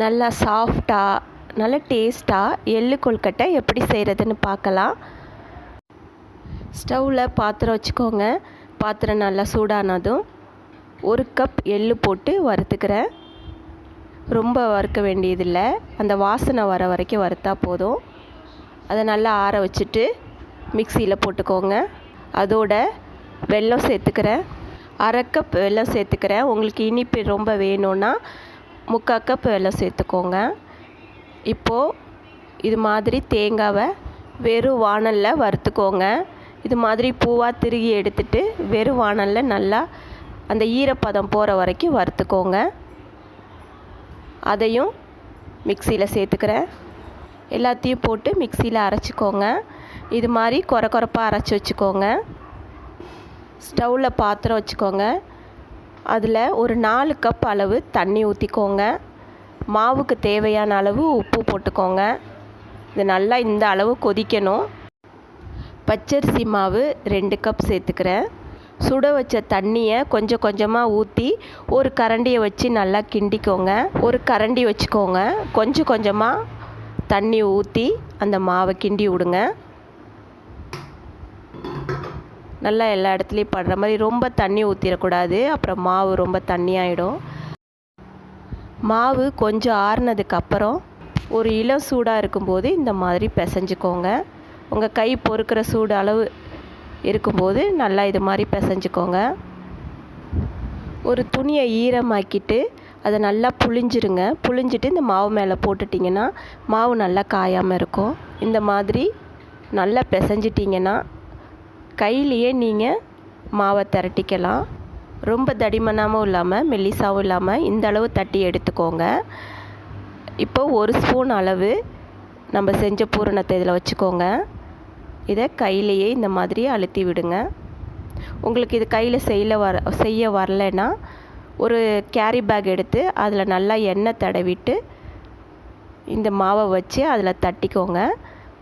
நல்லா சாஃப்டாக நல்ல டேஸ்ட்டாக எள்ளு கொழுக்கட்டை எப்படி செய்கிறதுன்னு பார்க்கலாம். ஸ்டவ்வில் பாத்திரம் வச்சுக்கோங்க. பாத்திரம் நல்லா சூடானதும் ஒரு கப் எள்ளு போட்டு வறுத்துக்கிறேன். ரொம்ப வறுக்க வேண்டியதில்லை. அந்த வாசனை வர வரைக்கும் வறுத்தா போதும். அதை நல்லா ஆற வச்சுட்டு மிக்சியில் போட்டுக்கோங்க. அதோட வெல்லம் சேர்த்துக்கிறேன். அரை கப் வெல்லம் சேர்த்துக்கிறேன். உங்களுக்கு இனிப்பு ரொம்ப வேணும்னா முக்கால் கப் வெல்லம் சேர்த்துக்கோங்க. இப்போது இது மாதிரி தேங்காவை வெறும் வானலில் வறுத்துக்கோங்க. இது மாதிரி பூவாக திருகி எடுத்துட்டு வெறும் வானலில் நல்லா அந்த ஈரப்பதம் போகிற வரைக்கும் வறுத்துக்கோங்க. அதையும் மிக்சியில் சேர்த்துக்கிறேன். எல்லாத்தையும் போட்டு மிக்சியில் அரைச்சிக்கோங்க. இது மாதிரி குறை குறைப்பாக அரைச்சி வச்சுக்கோங்க. ஸ்டவ்வில் பாத்திரம் வச்சுக்கோங்க. அதில் ஒரு நாலு கப் அளவு தண்ணி ஊற்றிக்கோங்க மாவுக்கு தேவையான அளவு உப்பு போட்டுக்கோங்க. இது நல்லா இந்த அளவு கொதிக்கணும். பச்சரிசி மாவு ரெண்டு கப் சேர்த்துக்கிறேன். சுட வச்ச தண்ணியை கொஞ்சம் கொஞ்சமாக ஊற்றி ஒரு கரண்டியை வச்சு நல்லா கிண்டிக்கோங்க. ஒரு கரண்டி வச்சுக்கோங்க. கொஞ்சம் கொஞ்சமாக தண்ணி ஊற்றி அந்த மாவை கிண்டி விடுங்க. நல்லா எல்லா இடத்துலையும் படுற மாதிரி ரொம்ப தண்ணி ஊற்றிடக்கூடாது அப்புறம் மாவு ரொம்ப தண்ணியாயிடும். மாவு கொஞ்சம் ஆறுனதுக்கப்புறம் ஒரு இளம் சூடாக இருக்கும்போது இந்த மாதிரி பிசைஞ்சுக்கோங்க. உங்கள் கை பொறுக்கிற சூடு அளவு இருக்கும்போது நல்லா இது மாதிரி பிசைஞ்சுக்கோங்க. ஒரு துணியை ஈரமாக்கிட்டு அதை நல்லா புழிஞ்சிருங்க. புழிஞ்சிட்டு இந்த மாவு மேலே போட்டுட்டிங்கன்னா மாவு நல்லா காயாமல் இருக்கும். இந்த மாதிரி நல்லா பிசைஞ்சிட்டிங்கன்னா கையிலையே நீங்கள் மாவை திரட்டிக்கலாம். ரொம்ப தடிமனாகவும் இல்லாமல் மெல்லிசாவும் இல்லாமல் இந்த அளவு தட்டி எடுத்துக்கோங்க. இப்போ ஒரு ஸ்பூன் அளவு நம்ம செஞ்ச பூரணத்தை இதில் வச்சுக்கோங்க. இதை கையிலையே இந்த மாதிரி அழுத்தி விடுங்க. உங்களுக்கு இது கையில் செய்யல வர செய்ய வரலைன்னா ஒரு கேரி பேக் எடுத்து அதில் நல்லா எண்ணெய் தடவிட்டு இந்த மாவை வச்சு அதில் தட்டிக்கோங்க.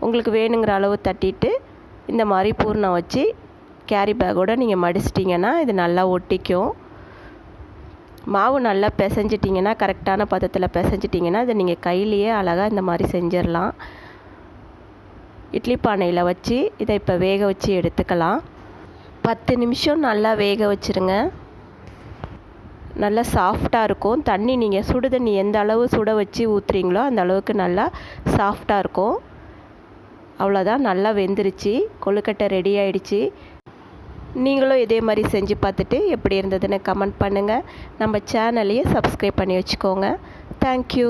உங்களுக்கு வேணுங்கிற அளவு தட்டிட்டு இந்த மாதிரி பூர்ணம் வச்சு கேரி பேக்கோடு நீங்கள் மடிச்சிட்டிங்கன்னா இது நல்லா ஒட்டிக்கும். மாவு நல்லா பிசைஞ்சிட்டிங்கன்னா கரெக்டான பதத்தில் பிசைஞ்சிட்டிங்கன்னா இதை நீங்கள் கையிலையே அழகாக இந்த மாதிரி செஞ்சிடலாம். இட்லி பானையில் வச்சு இதை இப்போ வேக வச்சு எடுத்துக்கலாம். பத்து நிமிஷம் நல்லா வேக வச்சுருங்க. நல்லா சாஃப்டாக இருக்கும். தண்ணி நீங்கள் சுடு தண்ணி எந்த அளவு சுட வச்சு ஊற்றுறீங்களோ அந்த அளவுக்கு நல்லா சாஃப்டாக இருக்கும். அவ்வளோதான் நல்லா வெந்துருச்சு கொழுக்கட்டை ரெடி ஆயிடுச்சு. நீங்களும் இதே மாதிரி செஞ்சு பார்த்துட்டு எப்படி இருந்ததுன்னு கமெண்ட் பண்ணுங்கள் நம்ம சேனலையும் சப்ஸ்கிரைப் பண்ணி வச்சுக்கோங்க. தேங்க்யூ